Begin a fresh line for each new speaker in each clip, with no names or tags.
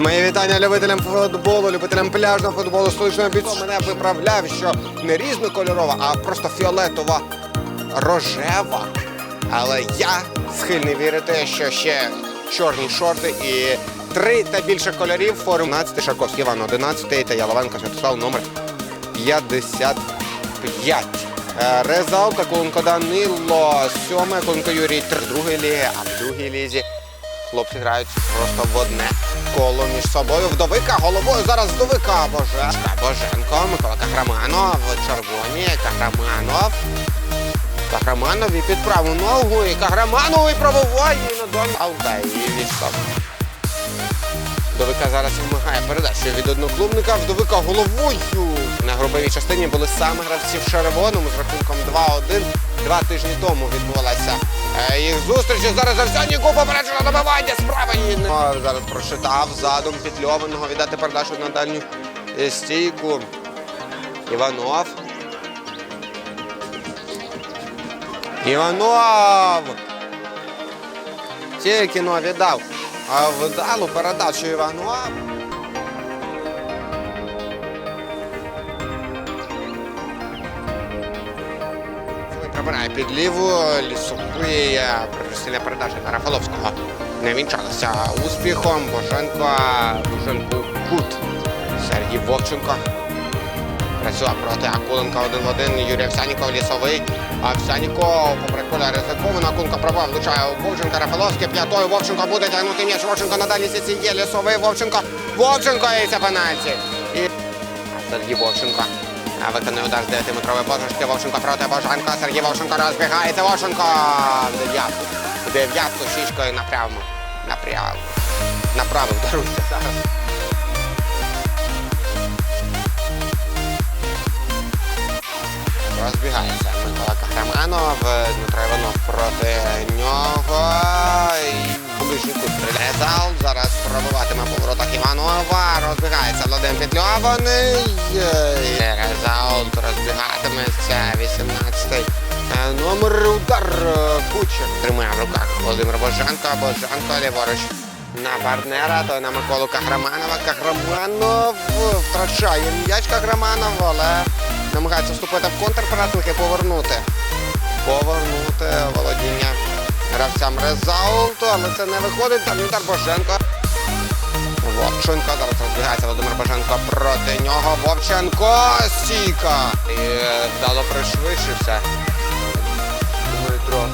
Мої вітання любителям футболу, любителям пляжного футболу, столичного бійцу. Мене виправляв, що не різнокольорова, а просто фіолетова рожева. Але я схильний вірити, що ще чорні шорти і три та більше кольорів. Форум 11 Шарковський Іван 11 та Яловенко Святослав номер 55. Е, Резалта, Колонко Данило, сьоме, Колонко Юрій, другої ліги, а в другій лізі хлопці грають просто в одне коло між собою. Вдовика головою зараз вдовика Боженка. Боженко, Микола Кахраманов, червоні, Кахраманов. Кахраманов і під праву ногу, і Кахраманов і правової на долі. Алтай і. Вдовика зараз вимагає передачу від одноклубника. Вдовика головою. На груповій частині були саме гравці в червоному з рахунком 2-1. Два тижні тому відбулася е, їх зустріч. Зараз Арсеній попереджено добивання справа її не- Зараз прочитав задум підльованого віддати передачу на дальню е, стійку. Іванов. Іванов! Тільки но віддав. А вдалу передачу Іванова. Прибирає під ліву лісовий професійна передача на Рафаловського. Не вінчалася успіхом. Боженко, Боженко Кут. Сергій Вовченко. Працював проти Акуленка один в один. Юрій Овсяніков лісовий. Овсяніков попри куля ризиковано. Акуленко пробав, влучає Вовченка. Рафаловський п'ятою. Вовченко буде тягнути м'яч. Вовченко на дальній сіці є лісовий. Вовченко. Вовченко і це пенальті. І Сергій Вовченко. Виконує удар з 9-метрової позначки. Вовченко проти Боженка. Сергій Вовченко розбігається. Вовченко в дев'ятку. В дев'ятку шишкою напряму. Напряму. Направо даруйте зараз. Розбігається Микола Кахраманов, Дмитро Іванов проти нього. І ближній кут стріляє зал. Зараз пробиватиме по воротах Іванова. Розбігається Владимир Підльований. Резаут розбігатиметься. 18-й е, номер удар е, Кучер. Тримає в руках Володимир Боженко. Боженко ліворуч на партнера, то на Миколу Кахраманова. Кахраманов втрачає м'яч Кахраманов, але намагається вступити в контрпресинг і повернути. Повернути володіння гравцям Резаулту, але це не виходить. Там удар Боженко. Вовченко зараз розбігається Володимир Боженко проти нього. Вовченко стійка. І вдало пришвидшився. Дмитро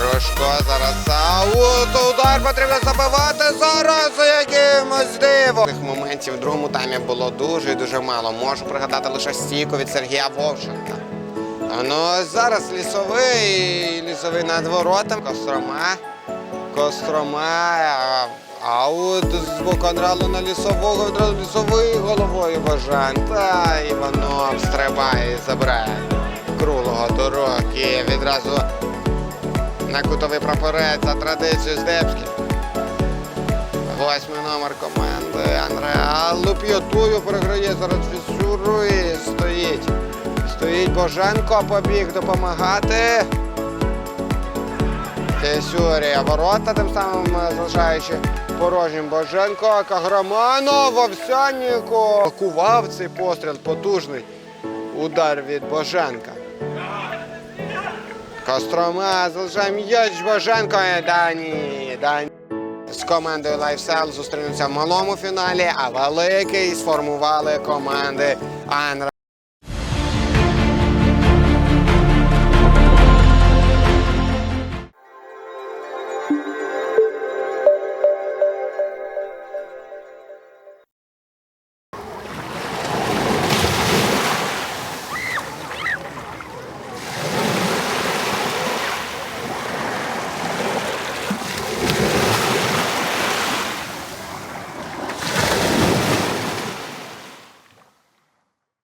Рожко зараз аут. Удар потрібно забивати зараз якимось дивом. Тих моментів в другому таймі було дуже і дуже мало. Можу пригадати лише стійку від Сергія Вовченка. Ну зараз лісовий, лісовий над воротом. Кострома. Кострома. А, Аут з боку Андралу на лісового. Відразу лісовий головою Бажан. Та Іванов стрибає і забирає круглого дорог. І відразу на кутовий прапорець за традицією Здебський. Восьмий номер команди Андреа Луп'ятую переграє зараз фісуру і стоїть. Стоїть Боженко, побіг допомагати. Фісюрія ворота, тим самим е, залишаючи порожнім Боженко. Кагроманов, Овсянніко. Кував цей постріл потужний. Удар від Боженка. Кострома залишає м'яч Боженко. Дані. Дані. З командою Лайфсел зустрінуться в малому фіналі, а великий сформували команди Анра.